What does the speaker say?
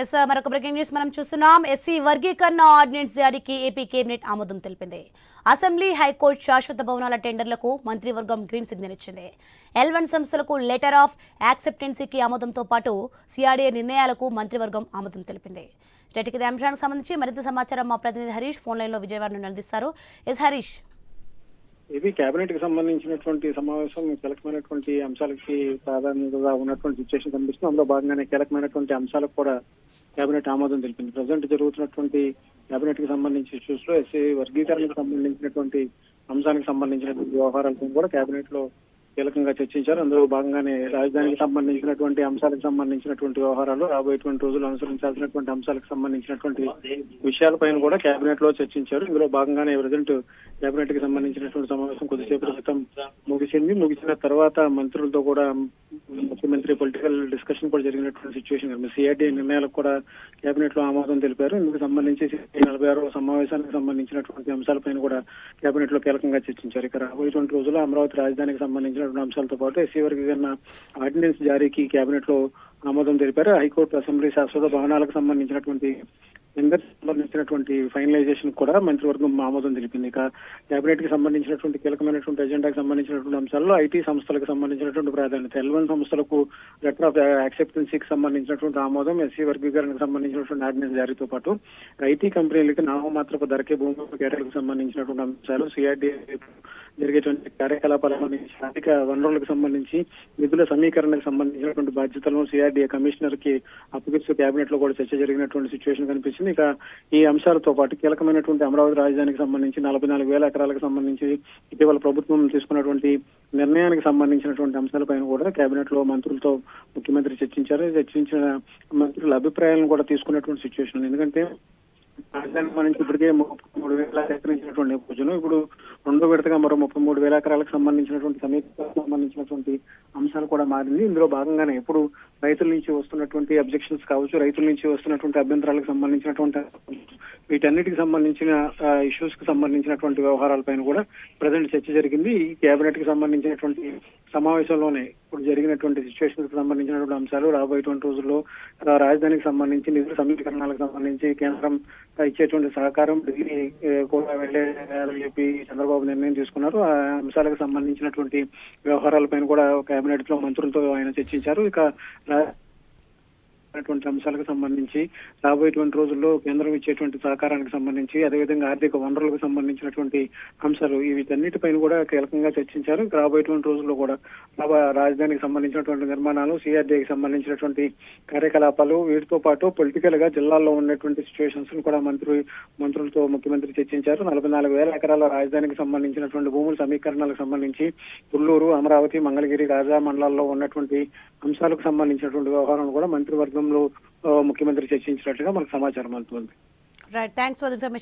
Yes మరొక breaking news మనం చూస్తున్నాం. ఎస్సీ వర్గీకరణ ఆర్డినెన్స్ జారీకి ఏపీ కేబినెట్ ఆమోదం తెలిపింది. అసెంబ్లీ హైకోర్టు శాశ్వత భవనాల టెండర్లకు మంత్రివర్గం గ్రీన్ సిగ్నల్ ఇచ్చింది. ఎల్ వన్ సంస్థలకు లెటర్ ఆఫ్ యాక్సెప్టెన్సీకి ఆమోదంతో పాటు సిఆర్డీఏ నిర్ణయాలకు మంత్రివర్గం ఆమోదం తెలిపింది. స్టేట్కి అంశానికి సంబంధించి మరింత సమాచారం మా ప్రతినిధి హరీష్ ఫోన్ లైన్లో విజయవాడ నుండి అందిస్తారు ఎస్ హరీష్. ఇది కేబినెట్కి సంబంధించినటువంటి సమావేశం కీలకమైనటువంటి అంశాలకి ప్రాధాన్యతగా ఉన్నటువంటి సిచ్యువేషన్ కనిపిస్తుంది. అందులో భాగంగానే కీలకమైనటువంటి అంశాలకు కూడా కేబినెట్ ఆమోదం తెలిపింది. ప్రజెంట్ జరుగుతున్నటువంటి కేబినెట్కి సంబంధించి ఇష్యూస్లో ఎస్సీ వర్గీకరణకు సంబంధించినటువంటి అంశానికి సంబంధించినటువంటి వ్యవహారాలకు కూడా కేబినెట్లో కీలకంగా చర్చించారు. అందులో భాగంగానే రాజధానికి సంబంధించినటువంటి అంశాలకు సంబంధించినటువంటి వ్యవహారాలు రాబోయేటువంటి రోజులు అనుసరించాల్సినటువంటి అంశాలకు సంబంధించినటువంటి విషయాలపైన కూడా కేబినెట్లో చర్చించారు. ఇందులో భాగంగానే ప్రజెంట్ కేబినెట్కి సంబంధించినటువంటి సమావేశం కొద్దిసేపు క్రితం ముగిసింది. ముగిసిన తర్వాత మంత్రులతో కూడా ముఖ్యమంత్రి పొలిటికల్ డిస్కషన్ కూడా జరిగినటువంటి సిచ్యువేషన్ సిఐడి నిర్ణయాలకు కూడా కేబినెట్లో ఆమోదం తెలిపారు. ఇందుకు సంబంధించి నలభై ఆరో సమావేశానికి సంబంధించినటువంటి అంశాలపైన కూడా కేబినెట్లో కీలకంగా చర్చించారు. ఇక రాబోయేటువంటి రోజుల్లో అమరావతి రాజధానికి సంబంధించినటువంటి అంశాలతో పాటు ఎస్సీ వర్గీకరణ ఆర్డినెన్స్ జారీకి కేబినెట్లో ఆమోదం తెలిపారు. హైకోర్టు అసెంబ్లీ శాశ్వత భవనాలకు సంబంధించినటువంటి టెండర్ సంబంధించినటువంటి ఫైనలైజేషన్ కూడా మంత్రివర్గం ఆమోదం తెలిపింది. ఇక కేబినెట్కి సంబంధించినటువంటి కీలకమైనటువంటి ఎజెండాకి సంబంధించినటువంటి అంశాల్లో ఐటీ సంస్థలకు సంబంధించినటువంటి ప్రాధాన్యత ఎల్వన్ సంస్థలకు లెటర్ ఆఫ్ యాక్సెప్టెన్సీకి సంబంధించినటువంటి ఆమోదం ఎస్సీ వర్గీకరణకు సంబంధించినటువంటి ఆర్డినెన్స్ జారీతో పాటు ఐటీ కంపెనీలకి నామమాత్రపు ధరకే భూమి కేటాలకు సంబంధించినటువంటి అంశాలు సిఆర్డీ జరిగేటువంటి కార్యకలాపాలకు సంబంధించి ఆర్థిక వనరులకు సంబంధించి నిధుల సమీకరణకు సంబంధించినటువంటి బాధ్యతలను సిఆర్డీఏ కమిషనర్కి అప్పగిస్తూ కేబినెట్లో కూడా చర్చ జరిగినటువంటి సిచ్యువేషన్ కనిపించింది. ఇక ఈ అంశాలతో పాటు కీలకమైనటువంటి అమరావతి రాజధానికి సంబంధించి నలభై నాలుగు వేల ఎకరాలకు సంబంధించి ఇటీవల ప్రభుత్వం తీసుకున్నటువంటి నిర్ణయానికి సంబంధించినటువంటి అంశాలపైన కూడా కేబినెట్లో మంత్రులతో ముఖ్యమంత్రి చర్చించారు. చర్చించిన మంత్రుల అభిప్రాయాలను కూడా తీసుకున్నటువంటి సిచ్యువేషన్ ఎందుకంటే రాజధాని సంబంధించి ఇప్పటికే ముప్పై మూడు వేల ఎకరించినటువంటి నేపథ్యంలో ఇప్పుడు రెండో విడతగా మరో ముప్పై మూడు వేల ఎకరాలకు సంబంధించినటువంటి సమీక్షకు సంబంధించినటువంటి అంశాలు కూడా మారింది. ఇందులో భాగంగానే ఇప్పుడు రైతుల నుంచి వస్తున్నటువంటి అబ్జెక్షన్స్ కావచ్చు రైతుల నుంచి వస్తున్నటువంటి అభ్యంతరాలకు సంబంధించినటువంటి వీటన్నిటికి సంబంధించిన ఇష్యూస్కి సంబంధించినటువంటి వ్యవహారాలపైన కూడా ప్రజెంట్ చర్చ జరిగింది. ఈ కేబినెట్కి సంబంధించినటువంటి సమావేశంలోనే ఇప్పుడు జరిగినటువంటి సిచ్యువేషన్కి సంబంధించినటువంటి అంశాలు రాబోయేటువంటి రోజుల్లో రాజధానికి సంబంధించి నిధుల సమీకరణాలకు సంబంధించి కేంద్రం ఇచ్చేటువంటి సహకారం డిగ్రీ కూడా వెళ్ళేదని చెప్పి చంద్రబాబు నిర్ణయం తీసుకున్నారు. ఆ అంశాలకు సంబంధించినటువంటి వ్యవహారాలపైన కూడా కేబినెట్లో మంత్రులతో ఆయన చర్చించారు. ఇక అనేటువంటి అంశాలకు సంబంధించి రాబోయేటువంటి రోజుల్లో కేంద్రం ఇచ్చేటువంటి సహకారానికి సంబంధించి అదేవిధంగా ఆర్థిక వనరులకు సంబంధించినటువంటి అంశాలు వీటన్నిటిపైన కూడా కీలకంగా చర్చించారు. రాబోయేటువంటి రోజుల్లో కూడా రాజధానికి సంబంధించినటువంటి నిర్మాణాలు సిఆర్డీకి సంబంధించినటువంటి కార్యకలాపాలు వీటితో పాటు పొలిటికల్గా జిల్లాల్లో ఉన్నటువంటి సిచ్యువేషన్స్ కూడా మంత్రి మంత్రులతో ముఖ్యమంత్రి చర్చించారు. నలభై నాలుగు వేల ఎకరాల రాజధానికి సంబంధించినటువంటి భూముల సమీకరణలకు సంబంధించి గుల్లూరు అమరావతి మంగళగిరి రాజా మండలాల్లో ఉన్నటువంటి అంశాలకు సంబంధించినటువంటి వ్యవహారం కూడా మంత్రివర్గం ఆ, ముఖ్యమంత్రి చర్చించినట్లుగా మనకు సమాచారం అందుతుంది. Right thanks for information